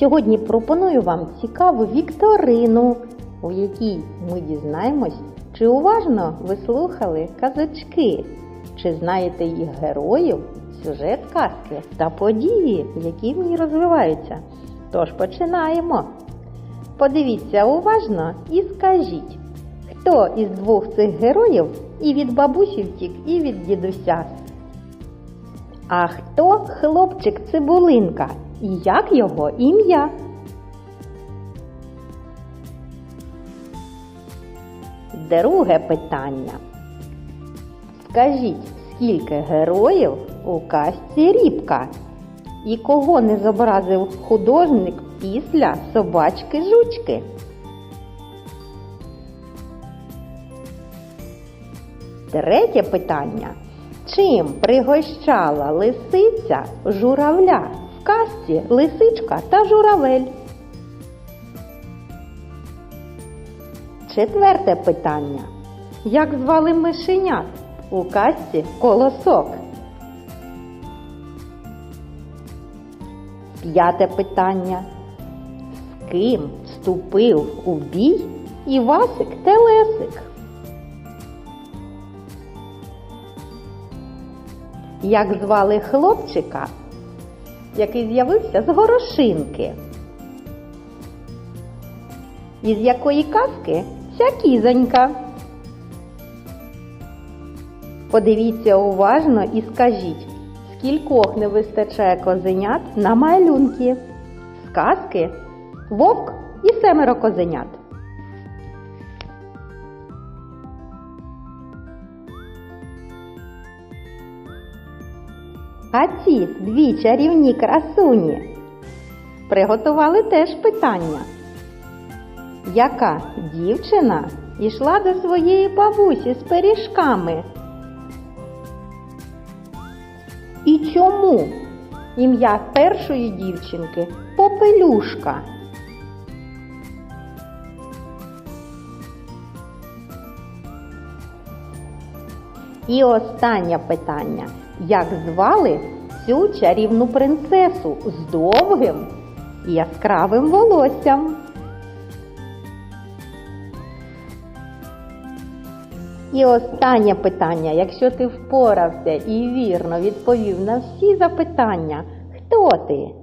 Сьогодні пропоную вам цікаву вікторину, у якій ми дізнаємось, чи уважно ви слухали казочки, чи знаєте їх героїв, сюжет казки та події, які в ній розвиваються. Тож починаємо. Подивіться уважно і скажіть, хто із двох цих героїв і від бабусі втік, і від дідуся. А хто хлопчик цибулинка? І як його ім'я? Друге питання. Скажіть, скільки героїв у казці Рібка? І кого не зобразив художник після собачки жучки? Третє питання. Чим пригощала лисиця журавля казці лисичка та журавель? Четверте питання. Як звали мишенят у казці колосок? П'яте питання. З ким вступив у бій Івасик Телесик? Як звали хлопчика, який з'явився з горошинки? Із якої казки ця кізонька? Подивіться уважно і скажіть, скількох не вистачає козенят на малюнки? З казки вовк і семеро козенят. А ці дві чарівні красуні приготували теж питання. Яка дівчина йшла до своєї бабусі з пиріжками? І чому ім'я першої дівчинки Попелюшка? І останнє питання. Як звали цю чарівну принцесу з довгим і яскравим волоссям? І останнє питання. Якщо ти впорався і вірно відповів на всі запитання, хто ти?